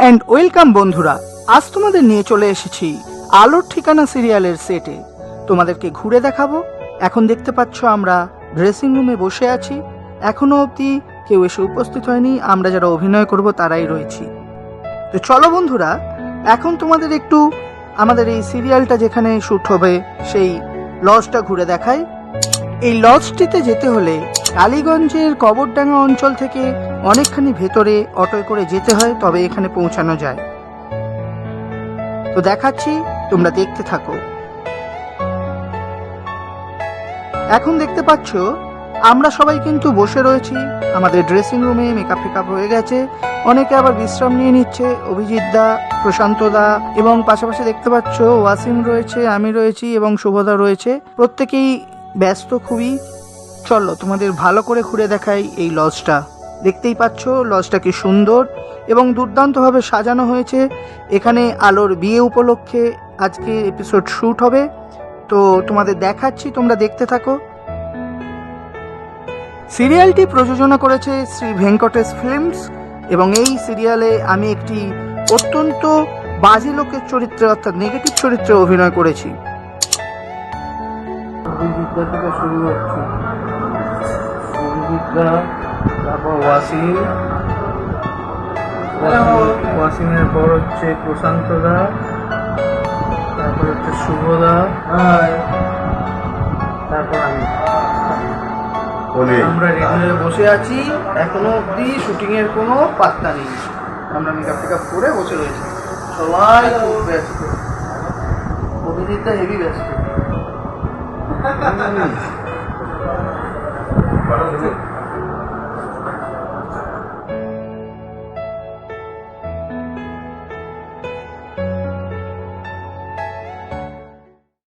And welcome বন্ধুরা, আজ তোমাদের নিয়ে চলে এসেছি আলোর ঠিকানা সিরিয়ালের সেটে। তোমাদেরকে ঘুরে দেখাবো। এখন দেখতে পাচ্ছ আমরা ড্রেসিং রুমে বসে আছি। এখনও অবধি কেউ এসে উপস্থিত হয়নি, আমরা যারা অভিনয় করব তারাই রয়েছি। তো চলো বন্ধুরা, এখন তোমাদের একটু আমাদের এই সিরিয়ালটা যেখানে শ্যুট হবে, সেই লজটা ঘুরে দেখাই। এই লজটিতে যেতে হলে কালীগঞ্জের কবরডাঙ্গা অঞ্চল থেকে অনেকখানি ভেতরে অটোয় করে যেতে হয়, তবে এখানে পৌঁছানো যায়। তো দেখাচ্ছি, তোমরা দেখতে থাকো। এখন দেখতে পাচ্ছ, আমরা সবাই কিন্তু বসে রয়েছি। আমাদের ড্রেসিং রুমে মেকআপ ফেকআপ হয়ে গেছে। অনেকে আবার বিশ্রাম নিয়ে নিচ্ছে। অভিজিৎ দা, প্রশান্ত দা এবং পাশাপাশি দেখতে পাচ্ছ, ওয়াসিম রয়েছে, আমি রয়েছি এবং শুভদা রয়েছে। প্রত্যেকেই ব্যস্ত খুবই। চলো তোমাদের ভালো করে ঘুরে দেখাই এই লজটা। দেখতেই পাচ্ছ, লজটা কি সুন্দর এবং দুর্দান্তভাবে সাজানো হয়েছে। এখানে আলোর বিয়ে উপলক্ষে আজকে এপিসোড শ্যুট হবে। তো তোমাদের দেখাচ্ছি, তোমরা দেখতে থাকো। সিরিয়ালটি প্রযোজনা করেছে শ্রী ভেঙ্কটেশ ফিল্মস এবং এই সিরিয়ালে আমি একটি অত্যন্ত বাজে লোকের চরিত্রে অর্থাৎ নেগেটিভ চরিত্রে অভিনয় করেছি। অভিজিৎদা থেকে শুরু হচ্ছে। অভিজিৎদা তারপর ওয়াসিম। ওয়াসিম- ওয়াসিমের পর হচ্ছে প্রশান্ত দা তারপর হচ্ছে শুভদা। তারপর আমি। আমরা রেডি হয়ে বসে আছি এখনও অবধি শুটিং এর কোনো পাত্তা নেই। আমরা মেকআপ টেকআপ করে বসে রয়েছি। সবাই খুব ব্যস্ত। অভিজিৎদা হেভি ব্যস্ত। Hum.